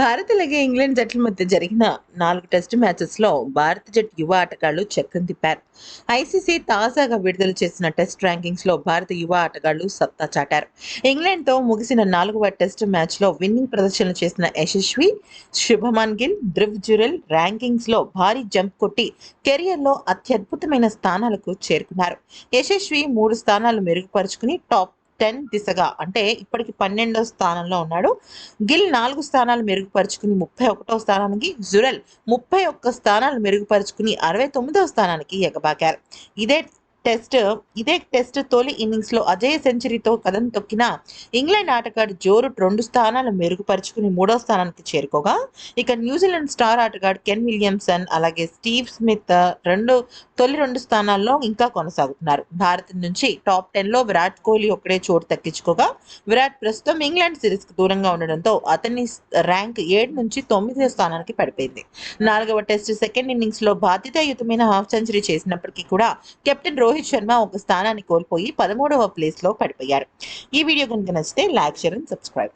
భారత్ అలాగే ఇంగ్లాండ్ జట్ల మధ్య జరిగిన నాలుగు టెస్ట్ మ్యాచెస్లో భారత జట్టు యువ ఆటగాళ్ళు చక్రం తిప్పారు. ఐసీసీ తాజాగా విడుదల చేసిన టెస్ట్ ర్యాంకింగ్స్లో భారత యువ ఆటగాళ్ళు సత్తా చాటారు. ఇంగ్లాండ్తో ముగిసిన నాలుగవ టెస్ట్ మ్యాచ్లో విన్నింగ్ ప్రదర్శనలు చేసిన యశస్వి శుభమన్ గిల్ ధ్రువ్ జురెల్ ర్యాంకింగ్స్లో భారీ జంప్ కొట్టి కెరియర్లో అత్యద్భుతమైన స్థానాలకు చేరుకున్నారు. యశస్వి మూడు స్థానాలు మెరుగుపరుచుకుని టాప్ టెన్ దిశగా అంటే ఇప్పటికి పన్నెండో స్థానంలో ఉన్నాడు. గిల్ నాలుగు స్థానాలు మెరుగుపరుచుకుని ముప్పై ఒకటో స్థానానికి జురెల్ ముప్పై ఒక్క స్థానాలు మెరుగుపరుచుకుని అరవై తొమ్మిదవ స్థానానికి ఎగబాకారు. ఇదే టెస్ట్ ఇదే టెస్ట్ తొలి ఇన్నింగ్స్లో అజయ సెంచరీతో కథం తొక్కిన ఇంగ్లాండ్ ఆటగాడు జోరు రెండు స్థానాలు మెరుగుపరుచుకుని మూడో స్థానానికి చేరుకోగా ఇక న్యూజిలాండ్ స్టార్ ఆటగాడు కెన్ విలియమ్సన్ అలాగే స్టీవ్ స్మిత్ రెండు తొలి రెండు స్థానాల్లో ఇంకా కొనసాగుతున్నారు. భారత్ నుంచి టాప్ టెన్లో విరాట్ కోహ్లీ ఒక్కడే చోటు తగ్గించుకోగా విరాట్ ప్రస్తుతం ఇంగ్లాండ్ సిరీస్కి దూరంగా ఉండడంతో అతని ర్యాంక్ ఏడు నుంచి తొమ్మిదో స్థానానికి పడిపోయింది. నాలుగవ టెస్ట్ సెకండ్ ఇన్నింగ్స్లో బాధ్యతాయుతమైన హాఫ్ సెంచరీ చేసినప్పటికీ కూడా కెప్టెన్ రోహిత్ శర్మ ఒక స్థానాన్ని కోల్పోయి పదమూడవ ప్లేస్లో పడిపోయారు. ఈ వీడియో కనుక నచ్చితే లైక్ షేర్ అండ్ సబ్స్క్రైబ్